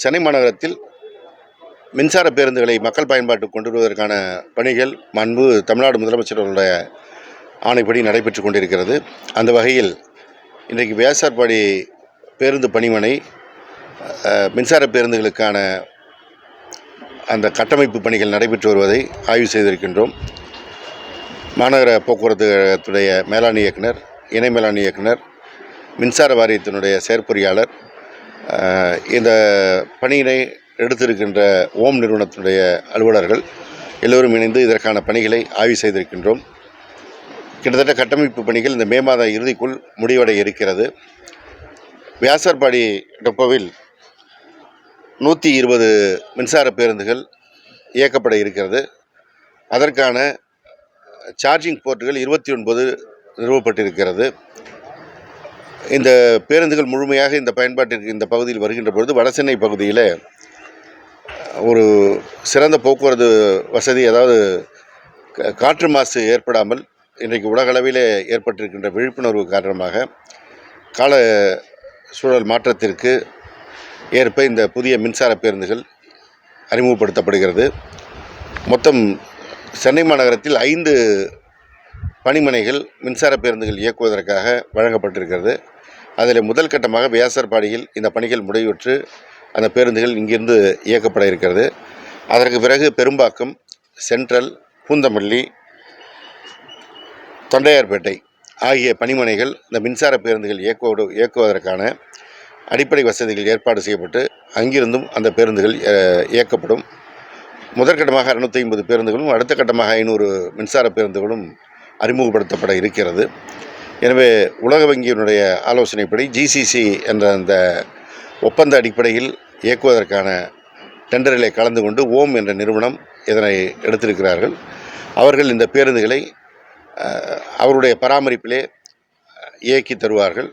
சென்னை மாநகரத்தில் மின்சார பேருந்துகளை மக்கள் பயன்பாட்டுக்கு கொண்டு வருவதற்கான பணிகள் மண்பு தமிழ்நாடு முதலமைச்சர்களுடைய ஆணைப்படி நடைபெற்று கொண்டிருக்கிறது. அந்த வகையில் இன்றைக்கு வேசார்பாடி பேருந்து பணிமனை மின்சார பேருந்துகளுக்கான அந்த கட்டமைப்பு பணிகள் நடைபெற்று வருவதை ஆய்வு செய்திருக்கின்றோம். மாநகர போக்குவரத்து கழகத்துடைய மேலாண் இயக்குனர் இணை மேலாண் இயக்குனர் மின்சார வாரியத்தினுடைய செயற்பொறியாளர் இந்த பணியினை எடுத்திருக்கின்ற ஓம் நிறுவனத்தினுடைய அலுவலர்கள் எல்லோரும் இணைந்து இதற்கான பணிகளை ஆய்வு செய்திருக்கின்றோம். கிட்டத்தட்ட கட்டமைப்பு பணிகள் இந்த மே மாத இறுதிக்குள் முடிவடைய இருக்கிறது. வியாசர்பாடி டெப்போவில் நூற்றி இருபது மின்சார பேருந்துகள் இயக்கப்பட இருக்கிறது. அதற்கான சார்ஜிங் போர்ட்டுகள் இருபத்தி ஒன்பது நிறுவப்பட்டிருக்கிறது. இந்த பேருந்துகள் முழுமையாக இந்த பயன்பாட்டிற்கு இந்த பகுதியில் வருகின்ற பொழுது வடசென்னை பகுதியில் ஒரு சிறந்த போக்குவரத்து வசதி அதாவது கா- காற்று மாசு ஏற்படாமல் இன்றைக்கு உலகளவில் ஏற்பட்டிருக்கின்ற விழிப்புணர்வு காரணமாக கால சூழல் மாற்றத்திற்கு ஏற்ப இந்த புதிய மின்சார பேருந்துகள் அறிமுகப்படுத்தப்படுகிறது. மொத்தம் சென்னை மாநகரத்தில் ஐந்து பணிமனைகள் மின்சார பேருந்துகள் இயக்குவதற்காக வழங்கப்பட்டிருக்கிறது. அதில் முதல் கட்டமாக வியாசர்பாடியில் இந்த பணிகள் முடிவுற்று அந்த பேருந்துகள் இங்கிருந்து இயக்கப்பட இருக்கிறது. அதற்கு பிறகு பெரும்பாக்கம் சென்ட்ரல் பூந்தமல்லி தொண்டையார்பேட்டை ஆகிய பணிமனைகள் இந்த மின்சார பேருந்துகள் இயக்குவோடு இயக்குவதற்கான அடிப்படை வசதிகள் ஏற்பாடு செய்யப்பட்டு அங்கிருந்தும் அந்த பேருந்துகள் இயக்கப்படும். முதற்கட்டமாக அறுநூற்றி ஐம்பது பேருந்துகளும் அடுத்த கட்டமாக ஐநூறு மின்சார பேருந்துகளும் அறிமுகப்படுத்தப்பட இருக்கிறது. எனவே உலக வங்கியினுடைய ஆலோசனைப்படி ஜிசிசி என்ற அந்த ஒப்பந்த அடிப்படையில் இயக்குவதற்கான டெண்டரிலே கலந்து கொண்டு ஓம் என்ற நிறுவனம் இதனை எடுத்திருக்கிறார்கள். அவர்கள் இந்த பேருந்துகளை அவருடைய பராமரிப்பிலே இயக்கி தருவார்கள்.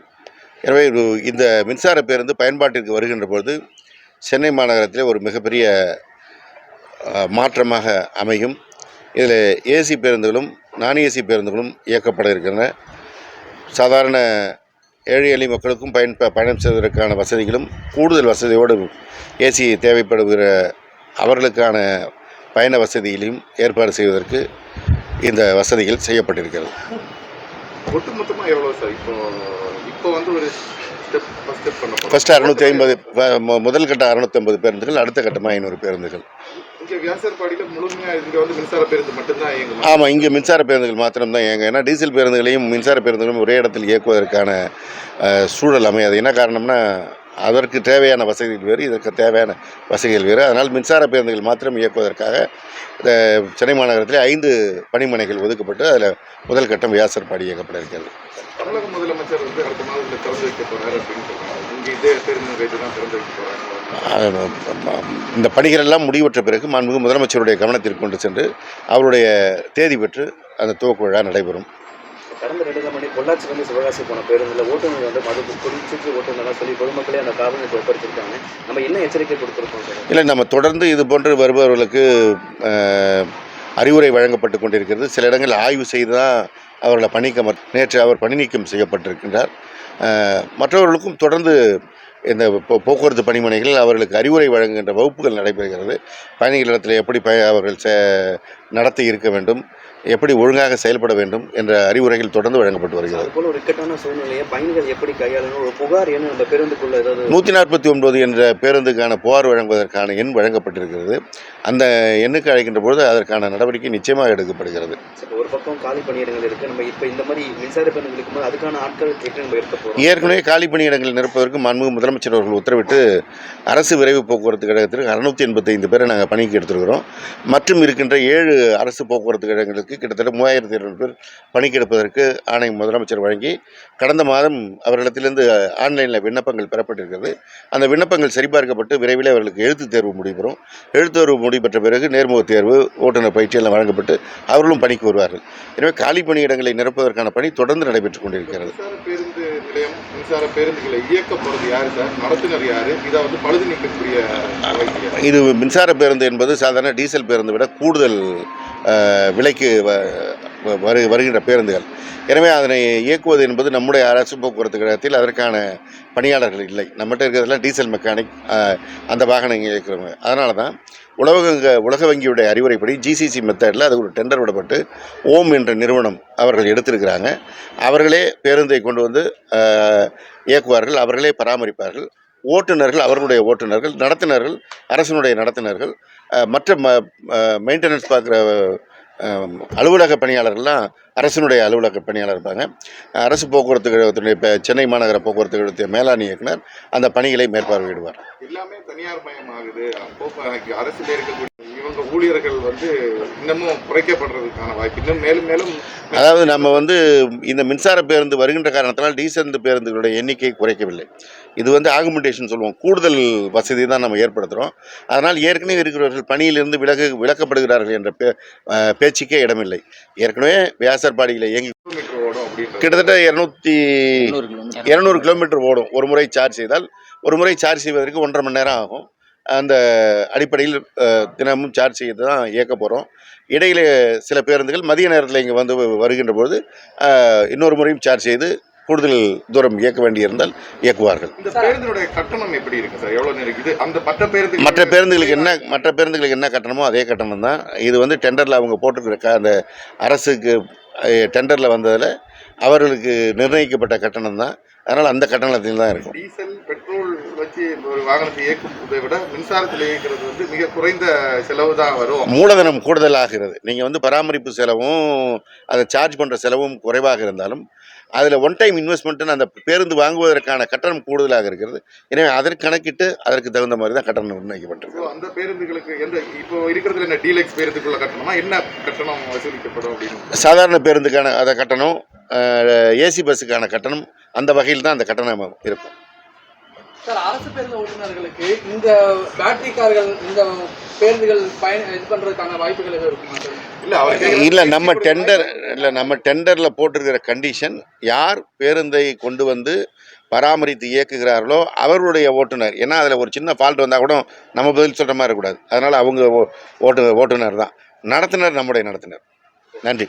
எனவே இந்த மின்சார பேருந்து பயன்பாட்டிற்கு வருகின்ற பொழுது சென்னை மாநகரத்திலே ஒரு மிகப்பெரிய மாற்றமாக அமையும். இதில் ஏசி பேருந்துகளும் நான் ஏசி பேருந்துகளும் இயக்கப்பட இருக்கின்றன. சாதாரண ஏழை எளிய மக்களுக்கும் பயன் ப- பயணம் செய்வதற்கான வசதிகளும் கூடுதல் வசதியோடு ஏசி தேவைப்படுகிற அவர்களுக்கான பயண வசதியிலையும் ஏற்பாடு செய்வதற்கு இந்த வசதிகள் செய்யப்பட்டிருக்கிறது. ஒட்டுமொத்தமா எவ்வளவு சார்? இப்போ இப்போ வந்து ஒரு ஃபஸ்ட்டு அறுநூற்றி ஐம்பது முதல் கட்ட அறுநூற்றி ஐம்பது பேருந்துகள் அடுத்த கட்டமாக ஐநூறு பேருந்துகள். ஆமாம் இங்கே மின்சார பேருந்துகள் மாத்திரம்தான் இயங்க ஏன்னா டீசல் பேருந்துகளையும் மின்சார பேருந்துகளையும் ஒரே இடத்தில் இயக்குவதற்கான சூழல் அமையாது. என்ன காரணம்னா அதற்கு தேவையான வசதிகள் வேறு இதற்கு தேவையான வசதிகள் வேறு. அதனால் மின்சார பேருந்துகள் மாத்திரம் இயக்குவதற்காக சென்னை மாநகரத்தில் ஐந்து பணிமனைகள் ஒதுக்கப்பட்டு அதில் முதல் கட்டம் வியாசர்பாடி இயக்கப்பட இருக்கிறது. தமிழக முதலமைச்சர் வந்து அடுத்த மாதத்துல திறந்து வைக்க போறாரு அப்படின்னு சொல்றாங்க. இங்க இதே பேருந்து தான் திறந்து வைக்க போறாங்க. அஹ், இந்த பணிகள் எல்லாம் முடிவுற்ற பிறகு மாண்புமிகு முதலமைச்சருடைய கவனத்திற்கு கொண்டு சென்று அவருடைய தேதி பெற்று அந்த துவக்க விழா நடைபெறும். கடந்த ரெண்டு மணி பொள்ளாச்சிலேருந்து சிவகாசி போன பேருந்தில் ஓட்டுநர் வந்து மது குடிச்சிட்டு ஓட்டுநர்லாம் சொல்லி பொதுமக்களே அந்த காவலை ஒப்படைச்சிருக்காங்க. நம்ம என்ன எச்சரிக்கை கொடுத்துருக்கோம் சார்? இல்லை நம்ம தொடர்ந்து இது போன்று வருபவர்களுக்கு அறிவுரை வழங்கப்பட்டு கொண்டிருக்கிறது. சில இடங்களில் ஆய்வு செய்து தான் அவர்களை பணிக்க நேற்று அவர் பணி நீக்கம் செய்யப்பட்டிருக்கின்றார். மற்றவர்களுக்கும் தொடர்ந்து இந்த போ- போக்குவரத்து பணிமனைகளில் அவர்களுக்கு அறிவுரை வழங்குகின்ற வகுப்புகள் நடைபெறுகிறது. பயணிகளிடத்தில் எப்படி ப அவர்கள் செ நடத்தி இருக்க வேண்டும் எப்படி ஒழுங்காக செயல்பட வேண்டும் என்ற அறிவுரைகள் தொடர்ந்து வழங்கப்பட்டு வருகிறது. அது போல ஒரு இக்கட்டான சூழ்நிலையை பயணிகள் எப்படி கையாளணும் ஒரு புகார் என்ன நம்ம பேருந்துக்குள்ள ஏதாவது நூற்றி நாற்பத்தி ஒன்பது என்ற பேருந்துக்கான புகார் வழங்குவதற்கான எண் வழங்கப்பட்டிருக்கிறது. அந்த எண்ணுக்கு அழைக்கின்ற பொழுது அதற்கான நடவடிக்கை நிச்சயமாக எடுக்கப்படுகிறது. ஒரு பக்கம் காலி பணியிடங்கள் இருக்கு. நம்ம இப்போ இந்த மாதிரி மின்சார பேருந்து இருக்கும்போது அதுக்கான ஆட்கள் நம்ம எடுக்க ஏற்கனவே காலி பணியிடங்கள் நிரப்புவதற்கு மாண்புமிகு முதலமைச்சர் அவர்கள் உத்தரவிட்டு அரசு விரைவு போக்குவரத்து கழகத்திற்கு அறுநூத்தி எண்பத்தைந்து பேரை நாங்கள் பணிக்கு எடுத்திருக்கிறோம். மற்றும் இருக்கின்ற ஏழு அரசு போக்குவரத்து கழகங்களுக்கு கிட்டத்தட்ட மூவாயிரத்தி இருநூறு பேர் பணிக்கு எடுப்பதற்கு ஆணை முதலமைச்சர் வழங்கி கடந்த மாதம் அவர்களிடத்திலிருந்து ஆன்லைனில் விண்ணப்பங்கள் பெறப்பட்டிருக்கிறது. அந்த விண்ணப்பங்கள் சரிபார்க்கப்பட்டு விரைவில் அவர்களுக்கு எழுத்துத் தேர்வு முடிபெறும். எழுத்து தேர்வு முடிபெற்ற பிறகு நேர்முக தேர்வு ஓட்டுநர் பயிற்சியெல்லாம் வழங்கப்பட்டு அவர்களும் பணிக்கு வருவார்கள். எனவே காலி பணியிடங்களை நிரப்புவதற்கான பணி தொடர்ந்து நடைபெற்றுக் கொண்டிருக்கிறது. நிலையம் மின்சார பேருந்துகளை இயக்க போறது யாரு சார்? நடத்துனர் யாரு? இதை வந்து பழுது நீக்கக்கூடிய இது மின்சார பேருந்து என்பது சாதாரண டீசல் பேருந்தை விட கூடுதல் விலைக்கு வ- வரு வருகின்ற பேருந்துகள். எனவே அதனை இயக்குவது என்பது நம்முடைய அரசு போக்குவரத்து கழகத்தில் அதற்கான பணியாளர்கள் இல்லை. நம்மகிட்ட இருக்கிறதெல்லாம் டீசல் மெக்கானிக் அந்த வாகனங்கள் இயக்குறவங்க அதனால தான் உலக உலக வங்கியுடைய அறிவுரைப்படி ஜிசிசி மெத்தடில் அது ஒரு டெண்டர் விடப்பட்டு ஓம் என்ற நிறுவனம் அவர்கள் எடுத்திருக்கிறாங்க. அவர்களே பேருந்தை கொண்டு வந்து இயக்குவார்கள் அவர்களே பராமரிப்பார்கள். ஓட்டுநர்கள் அவர்களுடைய ஓட்டுநர்கள் நடத்துனர்கள் அரசினுடைய நடத்துனர்கள் மற்ற ம மெயின்டெனன்ஸ் பார்க்குற அலுவலக பணியாளர்கள்லாம் அரசினுடைய அலுவலக பணியாளர் இருப்பாங்க. அரசு போக்குவரத்து கழகத்தினுடைய இப்போ சென்னை மாநகர போக்குவரத்து கழகத்தின் மேலாண் இயக்குனர் அந்த பணிகளை மேற்பார்வையிடுவார். எல்லாமே தனியார் மயமாகுது. அரசில் இருக்கக்கூடிய இவங்க ஊழியர்கள் வந்து இன்னமும் குறைக்கப்படுறதுக்கான வாய்ப்பு இன்னும் மேலும் மேலும் அதாவது நம்ம வந்து இந்த மின்சார பேருந்து வருகின்ற காரணத்தினால் டீசல் பேருந்துகளுடைய எண்ணிக்கை குறைக்கவில்லை. இது வந்து ஆகுமெண்டேஷன் சொல்லுவோம். கூடுதல் வசதி தான் நம்ம ஏற்படுத்துகிறோம் அதனால் ஏற்கனவே இருக்கிறவர்கள் பணியிலிருந்து விலகு விலக்கப்படுகிறார்கள் என்ற பே பேச்சுக்கே இடமில்லை. ஏற்கனவே வியாசர்பாடியில் இயங்கி கிட்டத்தட்ட இரநூத்தி இரநூறு கிலோமீட்டர். ஓடும். ஒரு முறை சார்ஜ் செய்தால் ஒரு முறை சார்ஜ் செய்வதற்கு ஒன்றரை மணி நேரம் ஆகும். அந்த அடிப்படையில் தினமும் சார்ஜ் செய்து தான் இயக்க போகிறோம் இடையில சில பேருந்துகள் மதிய நேரத்தில் இங்கே வந்து வருகின்ற பொழுது இன்னொரு முறையும் சார்ஜ் செய்து கூடுதல் தூரம் இயக்க வேண்டியிருந்தால் இயக்குவார்கள். இந்த பேருந்தினுடைய கட்டணம் எப்படி இருக்கு சார்? எவ்வளவு நேரம் இது அந்த மற்ற பேருந்து மற்ற பேருந்துகளுக்கு என்ன மற்ற பேருந்துகளுக்கு என்ன கட்டணமோ அதே கட்டணம் தான். இது வந்து டெண்டரில் அவங்க போட்டிருக்கிற அந்த அரசுக்கு டெண்டரில் வந்ததில் அவர்களுக்கு நிர்ணயிக்கப்பட்ட கட்டணம் தான். அதனால் அந்த கட்டணத்தில் தான் இருக்கும். வச்சு ஒரு வாகனத்தை இயக்குவதை விட மின்சாரத்தில் இயக்கிறது வந்து மிக குறைந்த செலவு தான் வரும். மூலதனம் கூடுதலாகிறது. நீங்கள் வந்து பராமரிப்பு செலவும் அதை சார்ஜ் பண்ணுற செலவும் குறைவாக இருந்தாலும் அதில் ஒன் டைம் இன்வெஸ்ட்மெண்ட்டுன்னு அந்த பேருந்து வாங்குவதற்கான கட்டணம் கூடுதலாக இருக்கிறது. எனவே அதற்கு கணக்கிட்டு அதற்கு தகுந்த மாதிரி தான் கட்டணம் நிர்ணயிக்கப்பட்டிருக்கு. அந்த பேருந்துகளுக்கு எந்த இப்போ இருக்கிறதுல என்ன டீலக்ஸ் பேருந்துக்குள்ள கட்டணமா? என்ன கட்டணம் வசூலிக்கப்படும் அப்படின்னு? சாதாரண பேருந்துக்கான அதை கட்டணம் ஏசி பஸ்ஸுக்கான கட்டணம் அந்த வகையில் தான் அந்த கட்டணம் இருக்கும். சார் அரசு பேருந்து ஓட்டுநர்களுக்கு இந்த பேட்டரி கார்கள் இந்த பேருந்துகள் பயன் இது பண்றதுக்கான வாய்ப்புகள் எதுவும் இருக்குமா சார்? இல்ல நம்ம டெண்டர் இல்லை நம்ம டெண்டரில் போட்டிருக்கிற கண்டிஷன் யார் பேருந்தை கொண்டு வந்து பராமரித்து இயக்குகிறார்களோ அவர்களுடைய ஓட்டுநர். ஏன்னா அதில் ஒரு சின்ன ஃபால்ட் வந்தால் கூட நம்ம பதில் சொல்கிற மாதிரி இருக்கக்கூடாது. அதனால் அவங்க ஓட்டு ஓட்டுநர் தான். நடத்துனர் நம்முடைய நடத்துனர். நன்றி.